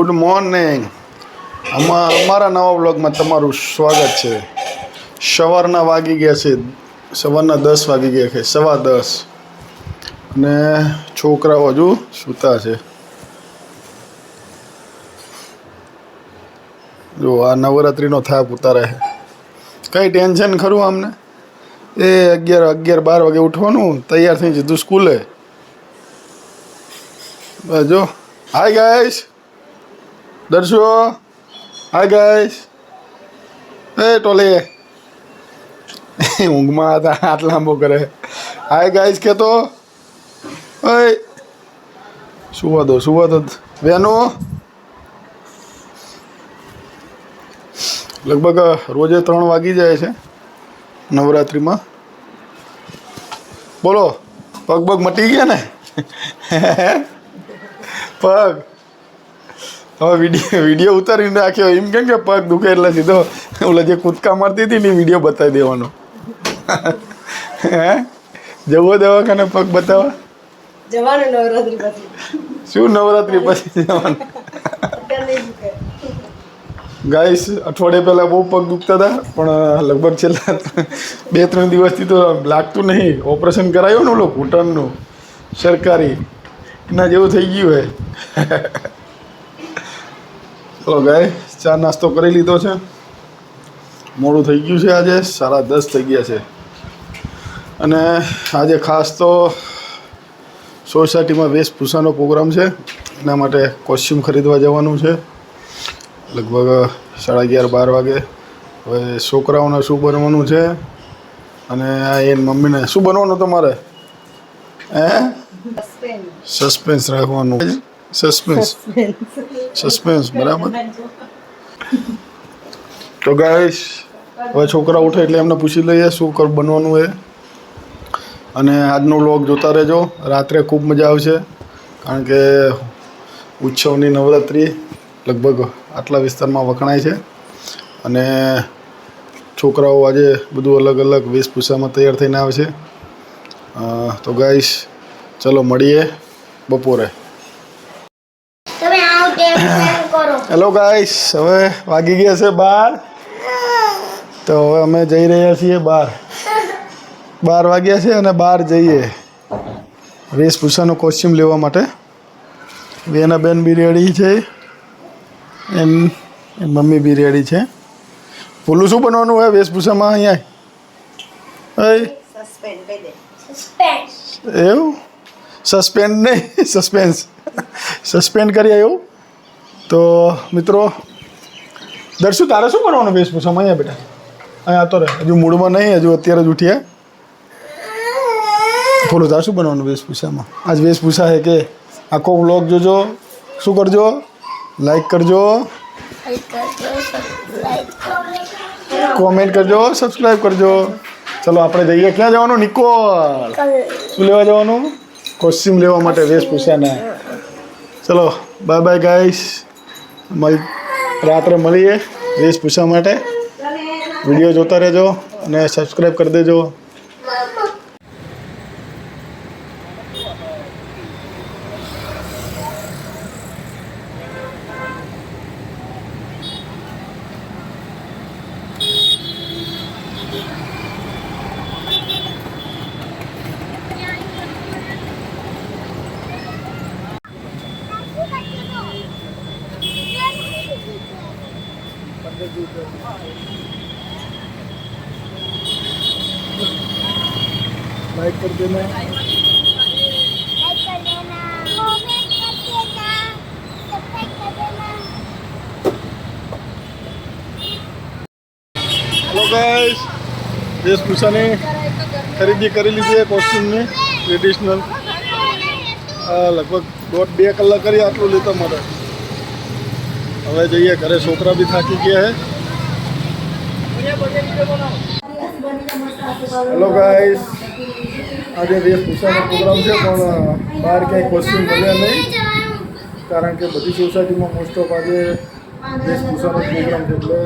Good morning આમાં અમારા નવા બ્લોગમાં તમારું સ્વાગત છે. સવારના વાગી ગયા છે. સવારના દસ વાગી ગયા છે. સવા દસ. અને છોકરાઓ હજુ સૂતા છે. જો, આ નવરાત્રિનો થાપ ઉતારે છે. કંઈ ટેન્શન ખરું અમને એ અગિયાર અગિયાર, બાર વાગે ઉઠવાનું. તૈયાર થઈ જતું સ્કૂલે. જો. Hi guys દર્શો. હાય ગાઈસ એ, ટોલે. ઊંઘમાં હતા, હાથ લાંબો કરે. હાય ગાઈસ કે તો ઓય સુવા દો સુવા દો બેનો? લગભગ રોજે ત્રણ વાગી જાય છે નવરાત્રિમાં. બોલો, પગ પગ મટી ગયા ને? પગ? હવે વીડિયો વીડિયો ઉતારીને રાખ્યો. એમ કેમ કે પગ દુખે એટલે સીધો ઓલા જે કૂદકા મારતી હતી ને વીડિયો બતાવી દેવાનો. હે? જવો દવાખાને પગ બતાવવા? જવાનું નવરાત્રી પછી. શું નવરાત્રી પછી જવાનું. ગાઈસ અઠવાડિયા પહેલાં બહુ પગ દુખતા હતા પણ લગભગ છેલ્લા બે ત્રણ દિવસથી તો લાગતું નહીં. ઓપરેશન કરાયું ને ઓલો ઘૂંટણનું સરકારી. એના જેવું થઈ ગયું હે. ચલો ગાય ચા નાસ્તો કરી લીધો છે. મોડું થઈ ગયું છે આજે. સાડા દસ થઈ ગયા છે. અને આજે ખાસ તો સોસાયટીમાં વેશભૂષાનો પ્રોગ્રામ છે. એના માટે કોસ્ચ્યુમ ખરીદવા જવાનું છે. લગભગ સાડા અગિયાર બાર વાગે. હવે છોકરાઓને શું બનવાનું છે? અને આ એની મમ્મીને શું બનવાનું તમારે? હે? સસ્પેન્સ રાખવાનું. સસ્પેન્સ સસ્પેન્સ બરાબર? તો ગાઈશ હવે છોકરા ઉઠે એટલે એમને પૂછી લઈએ શું કર બનવાનું એ અને આજનો લોગ જોતા રહેજો. રાત્રે ખૂબ મજા આવશે. કારણ કે ઉત્સવની નવરાત્રિ લગભગ આટલા વિસ્તારમાં વખણાય છે. અને છોકરાઓ આજે બધું અલગ અલગ વેશભૂષામાં તૈયાર થઈને આવે છે. તો ગાઈશ ચલો મળીએ બપોરે. હેલો ગાઈસ હવે વાગી ગયા છે બાર. તો હવે અમે જઈ રહ્યા છીએ બાર. બાર વાગ્યા છે અને બહાર જઈએ. વેશભૂષાનો કોસ્ચ્યુમ લેવા માટે. બેના બેન બી રેડી છે. એમ એમ મમ્મી બી રેડી છે. ભૂલું શું બનવાનું હોય વેશભૂષામાં અહીંયા? એવું? સસ્પેન્ડ નહીં સસ્પેન્સ સસ્પેન્ડ કરી આવ્યું? તો મિત્રો દર્શુ તારે શું કરવાનું વેશભૂષામાં અહીંયા બેટા. અહીંયા આતો રહે હજુ મૂળમાં નહીં, હજુ અત્યારે જ ઉઠ્યા બોલો, તારે શું બનાવવાનું વેશભૂષામાં આજ વેશભૂષા છે કે આખો વ્લોગ જોજો, શું કરજો? લાઈક કરજો. કોમેન્ટ કરજો સબસ્ક્રાઈબ કરજો. ચલો, આપણે જઈએ. ક્યાં જવાનું? નિકોલ. શું લેવા જવાનું? કોસ્ચ્યુમ લેવા માટે વેશભૂષાને ચલો બાય બાય મળી રાત્રે મળીએ વેશભૂષા માટે. વીડિયો જોતા રહેજો અને સબસ્ક્રાઈબ કરી દેજો. લાઈક કરી દેना હેલો ગાઈસ વેશભૂષાની ખરીદી કરી લીધી છે કોસ્ટ્યુમની ટ્રેડિશનલ લગભગ દોઢ બે કલાક કરી આટલું લેતા મારે હવે જઈએ ઘરે છોકરા બી થાકી ગયા છે હેલો ગાઈસ આજે વેશભૂષાનો પ્રોગ્રામ છે પણ બહાર ક્યાંય કોસ્ટ્યુમ મળ્યા નહીં. કારણ કે બધી સોસાયટીમાં મોસ્ટ ઓફ આજે વેશભૂષાનો પ્રોગ્રામ છે એટલે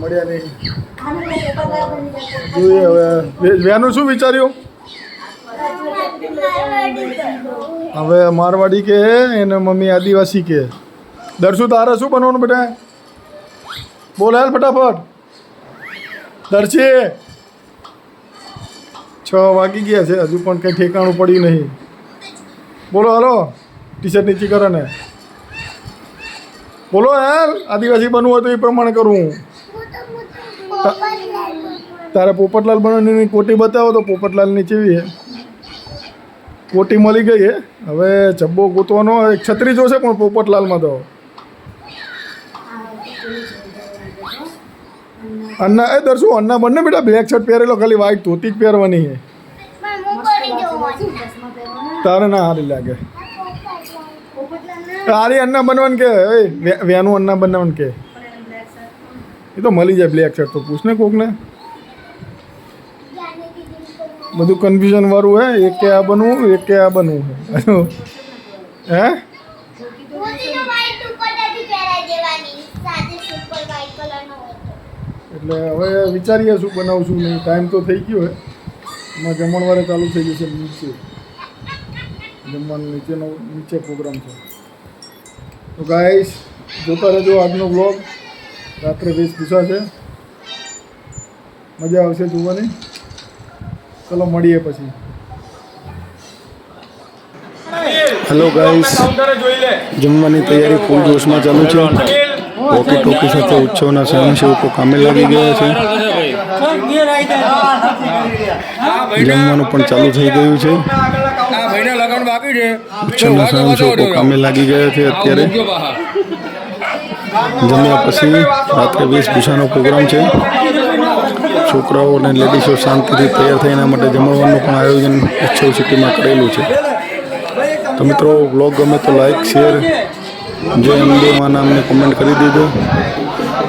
મળ્યા નહીં. જોઈએ હવે વ્યાનું વેનું શું વિચાર્યું? હવે મારવાડી કે એને મમ્મી આદિવાસી કે દર્શુ તારે શું બનવાનું બેટા? બોલ હેલ ફટાફટ. દર્શી છ વાગી ગયા છે. હજુ પણ કંઈ ઠેકાણું પડ્યું નહીં. બોલો, હાલો. ટી નીચી કરો ને. બોલો, યાર. આદિવાસી બનવું હોય તો એ પ્રમાણે કરું. તારે પોપટલાલ બનવાની કોટી બતાવો તો પોપટલાલની ચીવી છે? કોટી મળી ગઈ છે. હવે જબ્બો ગોતવાનો એક છત્રી જોશે પણ પોપટલાલમાં તો. અન્ના એ દર્શુ અન્ના બંને બેટા બ્લેક શર્ટ પહેરેલો, ખાલી વ્હાઈટ ધોતી જ પહેરવાની છે. તારે ના હારી લાગે. હારી અન્ના બનવાનું કે વેનું અન્ના બનવાનું કે? એ તો મળી જાય બ્લેક શર્ટ તો, પૂછ ને કોકને. બધું કન્ફ્યુઝન વાળું હે, એક કે આ બનવું, એક કે આ બનવું હે. હે? એટલે હવે વિચારીએ શું બનાવશું નહીં ટાઈમ તો થઈ ગયો હોય જમણવારે ચાલુ થઈ જશે નીચે. જમવાનું નીચેનો, નીચે પ્રોગ્રામ છે. તો ગાઈશ જોતા રહેજો આજનો બ્લોગ રાત્રે વેશભૂષા છે. મજા આવશે જોવાની. ચલો મળીએ પછી. હેલો ગાઈસ જમવાની તૈયારી ફૂલ જોશમાં ચાલુ છે. વોકી ટોકી સાથે ઉત્સવના સ્વયંસેવકો કામે લાગી ગયા છે. જમવાનું પણ ચાલુ થઈ ગયું છે. ઉત્સવના સ્વયંસેવકો કામે લાગી ગયા છે અત્યારે. જમ્યા પછી રાત્રે વેશભૂષાનો પ્રોગ્રામ છે. છોકરાઓ અને લેડીઝો શાંતિથી તૈયાર થાય એના માટે જમણવાનું પણ આયોજન ઉત્સવ સિટીમાં કરેલું છે. તો મિત્રો બ્લોગ ગમે તો લાઈક શેર જય અંબે માં નામને કોમેન્ટ કરી દીધો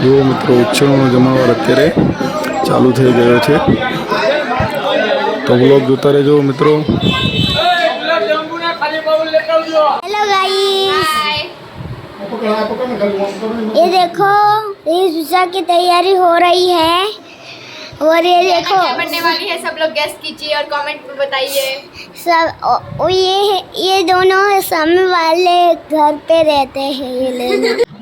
જુઓ મિત્રો ઉત્સવનો જમણવાર અત્યારે ચાલુ થઈ ગયો છે તો બ્લોગ જોતા રહેજો મિત્રો हेलो गाइस ये देखो इस उषा की तैयारी हो रही है और ये देखो। क्या बनने वाली है सब लोग गेस्ट कीजिए और कमेंट में बताइए। सब ओ, ओ ये ये दोनों सामने वाले घर पे रहते हैं ये लोग।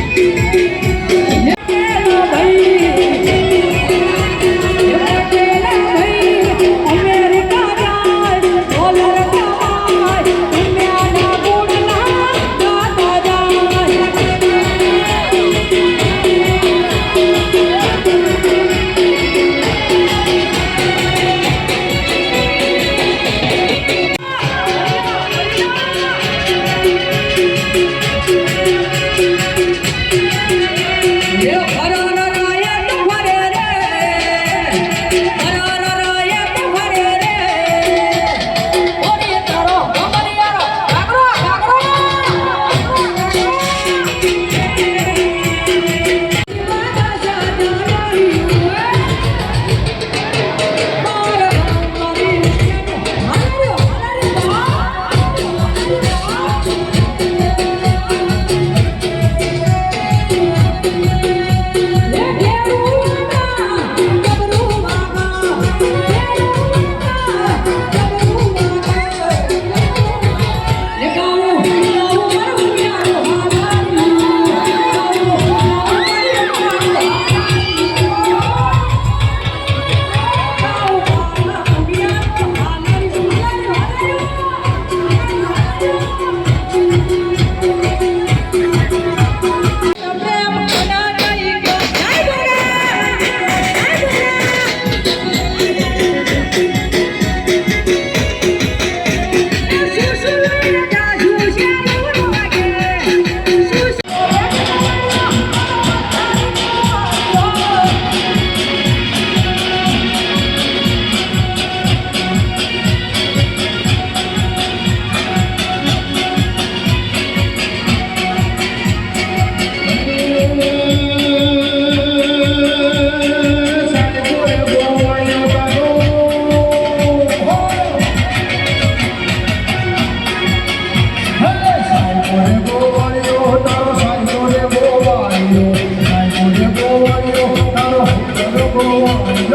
Thank you.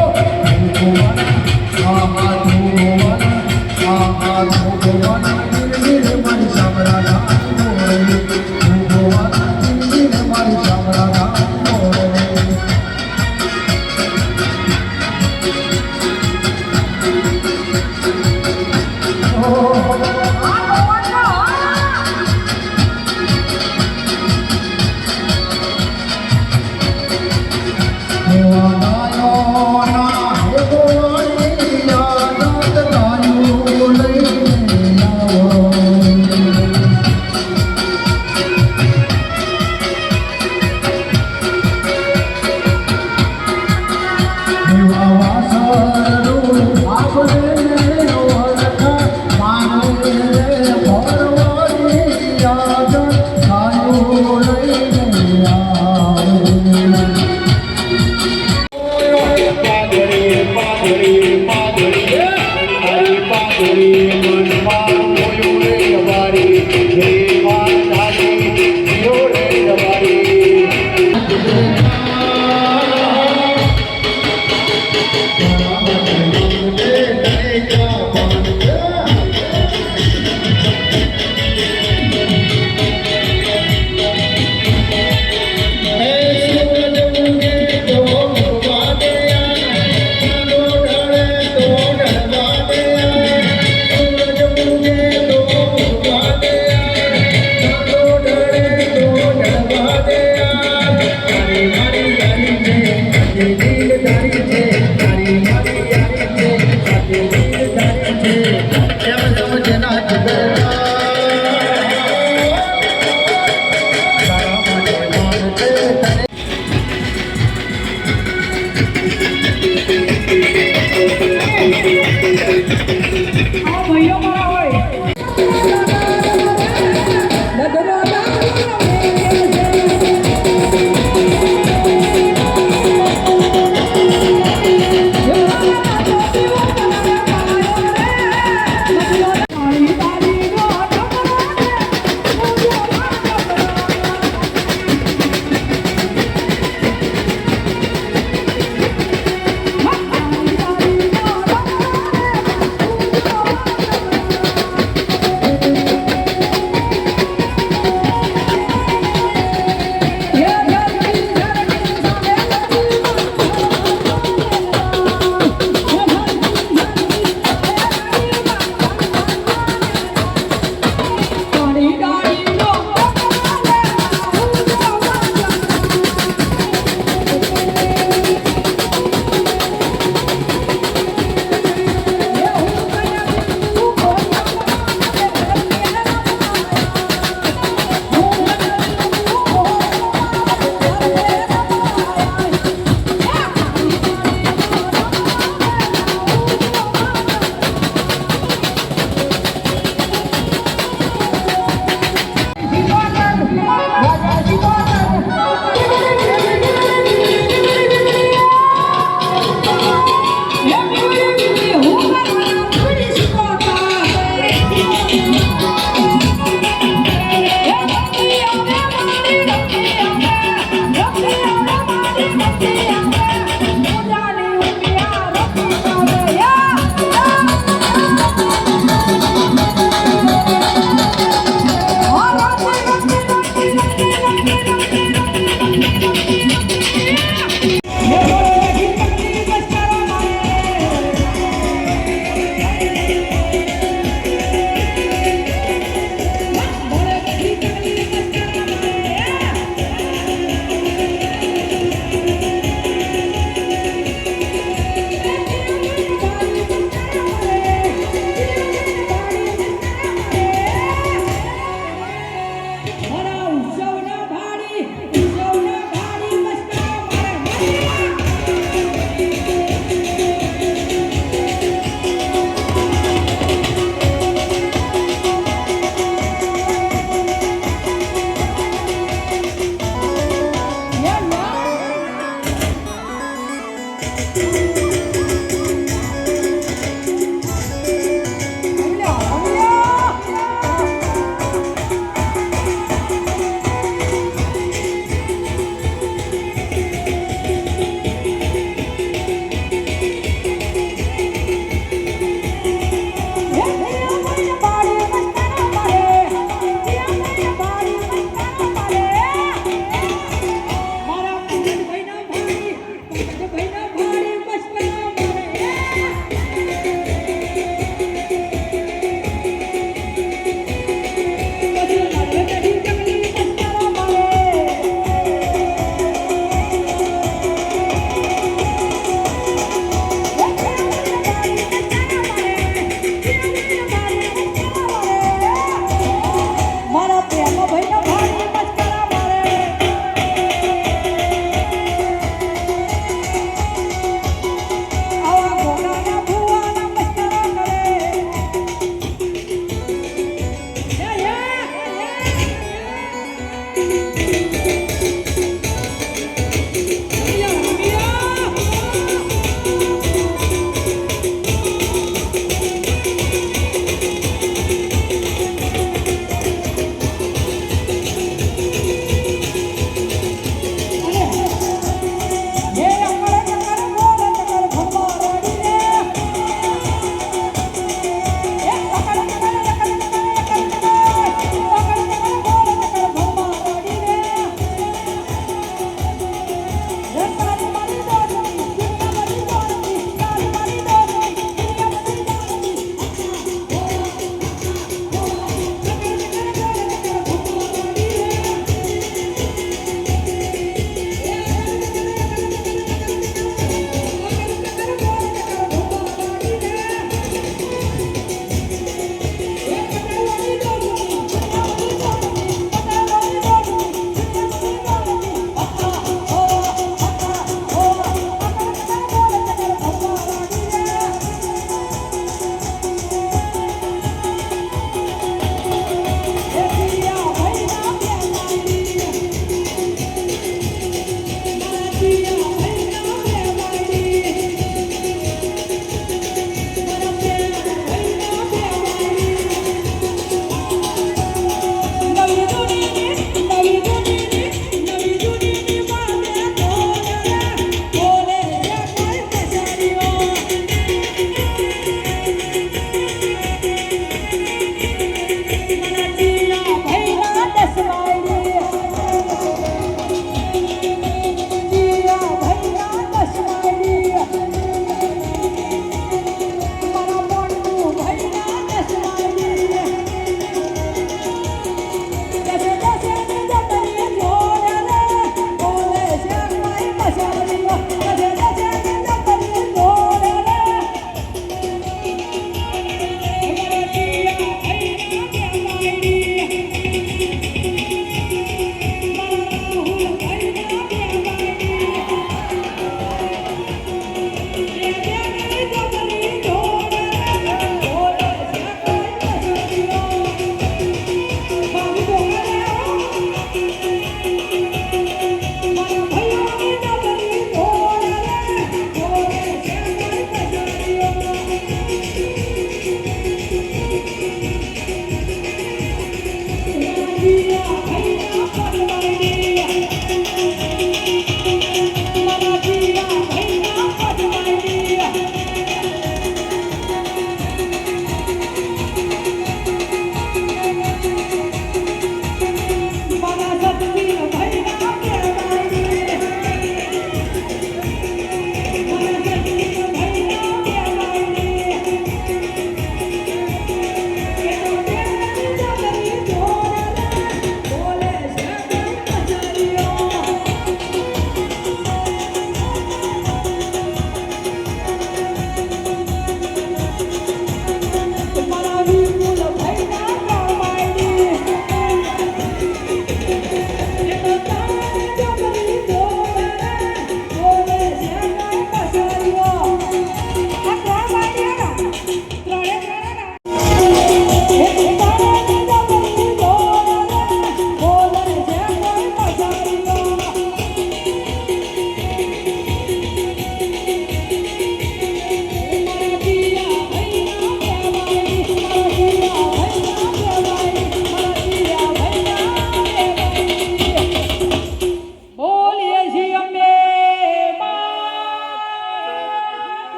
Oh.